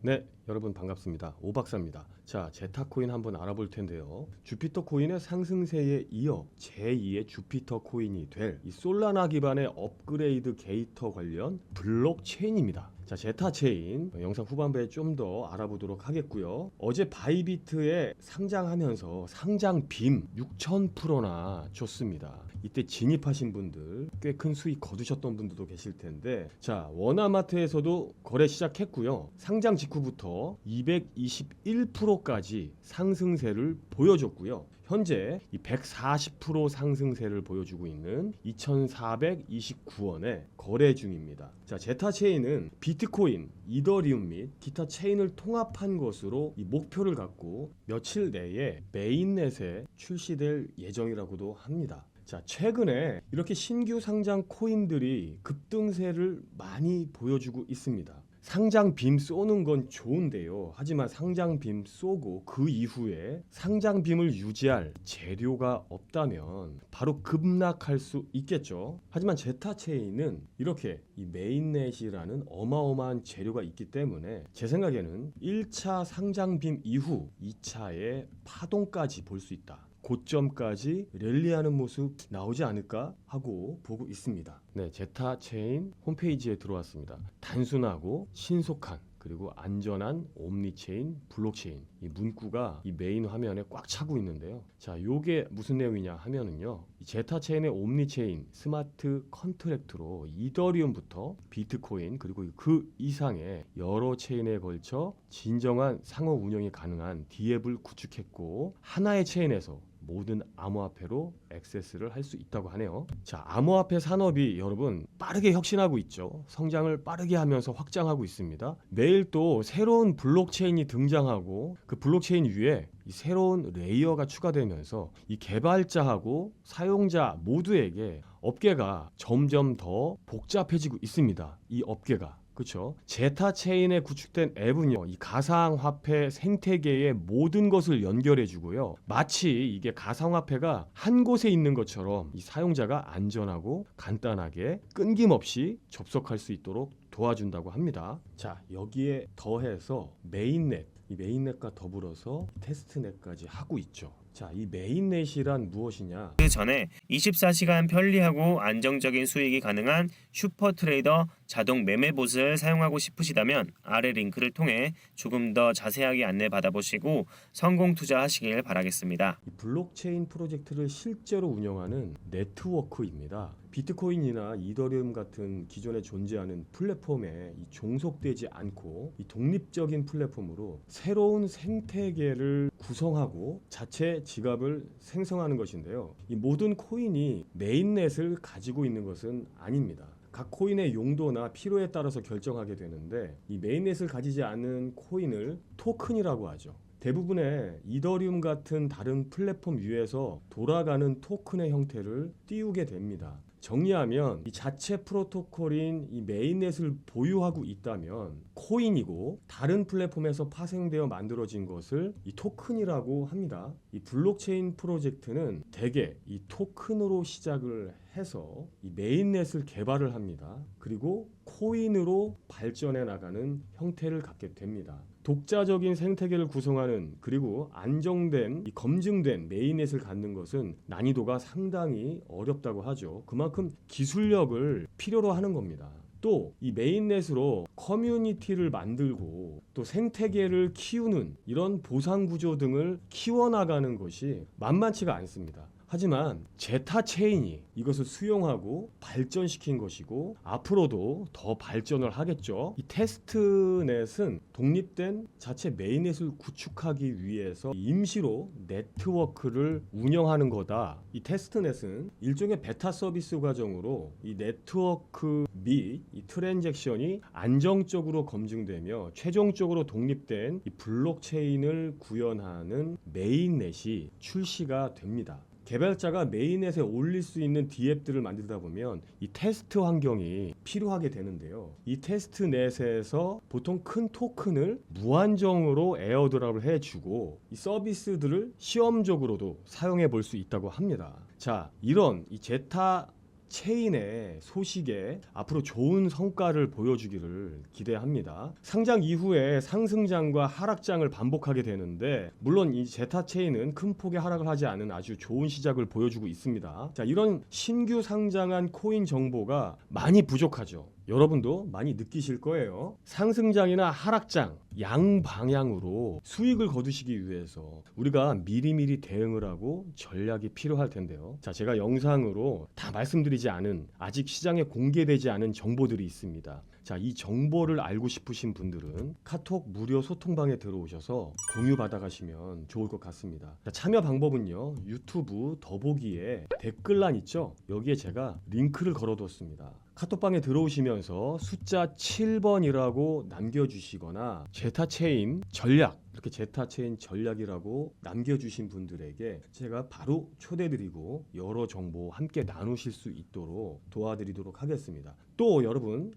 네, 여러분 반갑습니다. 오박사입니다. 자, 제타코인 한번 알아볼 텐데요. 주피터 코인의 상승세에 이어 제2의 주피터 코인이 될 이 솔라나 기반의 업그레이드 게이터 관련 블록체인입니다. 자, 제타 체인 영상 후반부에 좀 더 알아보도록 하겠고요. 어제 바이비트에 상장하면서 상장 빔 6,000%나 줬습니다. 이때 진입하신 분들 꽤 큰 수익 거두셨던 분들도 계실 텐데 자 원화마트에서도 거래 시작했고요 상장 직후부터 221%까지 상승세를 보여줬고요 현재 이 140% 상승세를 보여주고 있는 2,429원에 거래 중입니다. 자, 제타 체인은 비트코인, 이더리움 및 기타 체인을 통합한 것으로 이 목표를 갖고 며칠 내에 메인넷에 출시될 예정이라고도 합니다. 자, 최근에 이렇게 신규 상장 코인들이 급등세를 많이 보여주고 있습니다. 상장 빔 쏘는 건 좋은데요. 하지만 상장 빔 쏘고 그 이후에 상장 빔을 유지할 재료가 없다면 바로 급락할 수 있겠죠. 하지만 제타 체인은 이렇게 이 메인넷이라는 어마어마한 재료가 있기 때문에 제 생각에는 1차 상장 빔 이후 2차의 파동까지 볼 수 있다. 고점까지 랠리하는 모습 나오지 않을까 하고 보고 있습니다. 네, 제타 체인 홈페이지에 들어왔습니다. 단순하고 신속한 그리고 안전한 옴니체인 블록체인 이 문구가 이 메인 화면에 꽉 차고 있는데요. 자, 요게 무슨 내용이냐 하면은요. 이 제타 체인의 옴니체인 스마트 컨트랙트로 이더리움부터 비트코인 그리고 그 이상의 여러 체인에 걸쳐 진정한 상호 운영이 가능한 디앱을 구축했고 하나의 체인에서 모든 암호화폐로 액세스를 할 수 있다고 하네요. 자, 암호화폐 산업이 여러분 빠르게 혁신하고 있죠. 성장을 빠르게 하면서 확장하고 있습니다. 내일 또 새로운 블록체인이 등장하고 그 블록체인 위에 이 새로운 레이어가 추가되면서 이 개발자하고 사용자 모두에게 업계가 점점 더 복잡해지고 있습니다. 이 업계가. 그렇죠. 제타 체인에 구축된 앱은요, 이 가상 화폐 생태계의 모든 것을 연결해 주고요. 마치 이게 가상 화폐가 한 곳에 있는 것처럼 이 사용자가 안전하고 간단하게 끊김없이 접속할 수 있도록 도와준다고 합니다. 자, 여기에 더해서 메인넷, 이 메인넷과 더불어서 테스트넷까지 하고 있죠. 자, 이 메인넷이란 무엇이냐? 그 전에 24시간 편리하고 안정적인 수익이 가능한 슈퍼 트레이더 자동 매매 봇을 사용하고 싶으시다면 아래 링크를 통해 조금 더 자세하게 안내 받아보시고 성공 투자하시길 바라겠습니다. 이 블록체인 프로젝트를 실제로 운영하는 네트워크입니다. 비트코인이나 이더리움 같은 기존에 존재하는 플랫폼에 이 종속되지 않고 이 독립적인 플랫폼으로 새로운 생태계를 구성하고 자체 지갑을 생성하는 것인데요. 이 모든 코인이 메인넷을 가지고 있는 것은 아닙니다. 각 코인의 용도나 필요에 따라서 결정하게 되는데 이 메인넷을 가지지 않은 코인을 토큰이라고 하죠. 대부분의 이더리움 같은 다른 플랫폼 위에서 돌아가는 토큰의 형태를 띄우게 됩니다. 정리하면 이 자체 프로토콜인 이 메인넷을 보유하고 있다면 코인이고 다른 플랫폼에서 파생되어 만들어진 것을 이 토큰이라고 합니다. 이 블록체인 프로젝트는 대개 이 토큰으로 시작을 해서 이 메인넷을 개발을 합니다. 그리고 코인으로 발전해 나가는 형태를 갖게 됩니다. 독자적인 생태계를 구성하는 그리고 안정된 이 검증된 메인넷을 갖는 것은 난이도가 상당히 어렵다고 하죠. 그만큼 기술력을 필요로 하는 겁니다. 또 이 메인넷으로 커뮤니티를 만들고 또 생태계를 키우는 이런 보상 구조 등을 키워나가는 것이 만만치가 않습니다. 하지만 제타 체인이 이것을 수용하고 발전시킨 것이고 앞으로도 더 발전을 하겠죠. 이 테스트넷은 독립된 자체 메인넷을 구축하기 위해서 임시로 네트워크를 운영하는 거다. 이 테스트넷은 일종의 베타 서비스 과정으로 이 네트워크 및이 트랜잭션이 안정적으로 검증되며 최종적으로 독립된 이 블록체인을 구현하는 메인넷이 출시가 됩니다. 개발자가 메인넷에 올릴 수 있는 디앱들을 만들다 보면 이 테스트 환경이 필요하게 되는데요. 이 테스트 넷에서 보통 큰 토큰을 무한정으로 에어드랍을 해주고 이 서비스들을 시험적으로도 사용해 볼 수 있다고 합니다. 자, 이런 이 제타 체인의 소식에 앞으로 좋은 성과를 보여주기를 기대합니다. 상장 이후에 상승장과 하락장을 반복하게 되는데 물론 이 제타 체인은 큰 폭의 하락을 하지 않은 아주 좋은 시작을 보여주고 있습니다. 자, 이런 신규 상장한 코인 정보가 많이 부족하죠. 여러분도 많이 느끼실 거예요. 상승장이나 하락장 양 방향으로 수익을 거두시기 위해서 우리가 미리미리 대응을 하고 전략이 필요할 텐데요. 자, 제가 영상으로 다 말씀드리지 않은 아직 시장에 공개되지 않은 정보들이 있습니다. 자, 이 정보를 알고 싶으신 분들은 카톡 무료 소통방에 들어오셔서 공유 받아가시면 좋을 것 같습니다. 자, 참여 방법은요. 유튜브 더보기에 댓글란 있죠? 여기에 제가 링크를 걸어뒀습니다. 카톡방에 들어오시면 서 숫자 7번이라고 남겨주시거나 제타체인 전략 이렇게 제타체인 전략이라고 남겨주신 분들에게 제가 바로 초대드리고 여러 정보 함께 나누실 수 있도록 도와드리도록 하겠습니다. 또 여러분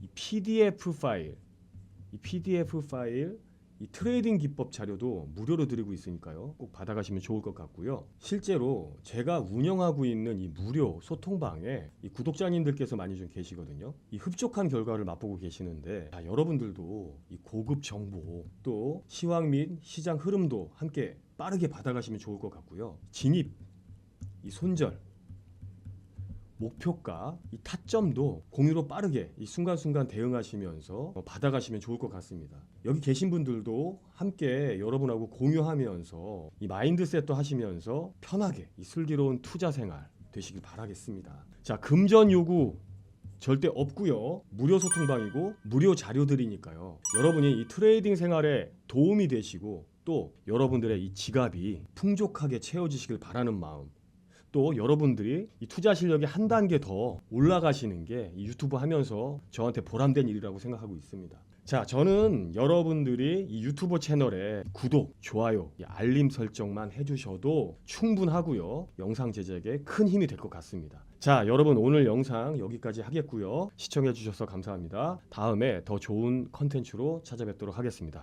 이 PDF 파일, 이 PDF 파일, 이 트레이딩 기법 자료도 무료로 드리고 있으니까요. 꼭 받아가시면 좋을 것 같고요. 실제로 제가 운영하고 있는 이 무료 소통방에 이 구독자님들께서 많이 좀 계시거든요. 이 흡족한 결과를 맛보고 계시는데 자, 여러분들도 이 고급 정보 또 시황 및 시장 흐름도 함께 빠르게 받아가시면 좋을 것 같고요. 진입, 이 손절, 목표가 이 타점도 공유로 빠르게 이 순간순간 대응하시면서 어, 받아가시면 좋을 것 같습니다. 여기 계신 분들도 함께 여러분하고 공유하면서 이 마인드셋도 하시면서 편하게 이 슬기로운 투자 생활 되시길 바라겠습니다. 자, 금전 요구 절대 없고요. 무료 소통방이고 무료 자료들이니까요. 여러분이 이 트레이딩 생활에 도움이 되시고 또 여러분들의 이 지갑이 풍족하게 채워지시길 바라는 마음 또 여러분들이 이 투자 실력이 한 단계 더 올라가시는 게 이 유튜브 하면서 저한테 보람된 일이라고 생각하고 있습니다. 자, 저는 여러분들이 이 유튜브 채널에 구독, 좋아요, 이 알림 설정만 해주셔도 충분하고요. 영상 제작에 큰 힘이 될 것 같습니다. 자, 여러분 오늘 영상 여기까지 하겠고요. 시청해주셔서 감사합니다. 다음에 더 좋은 컨텐츠로 찾아뵙도록 하겠습니다.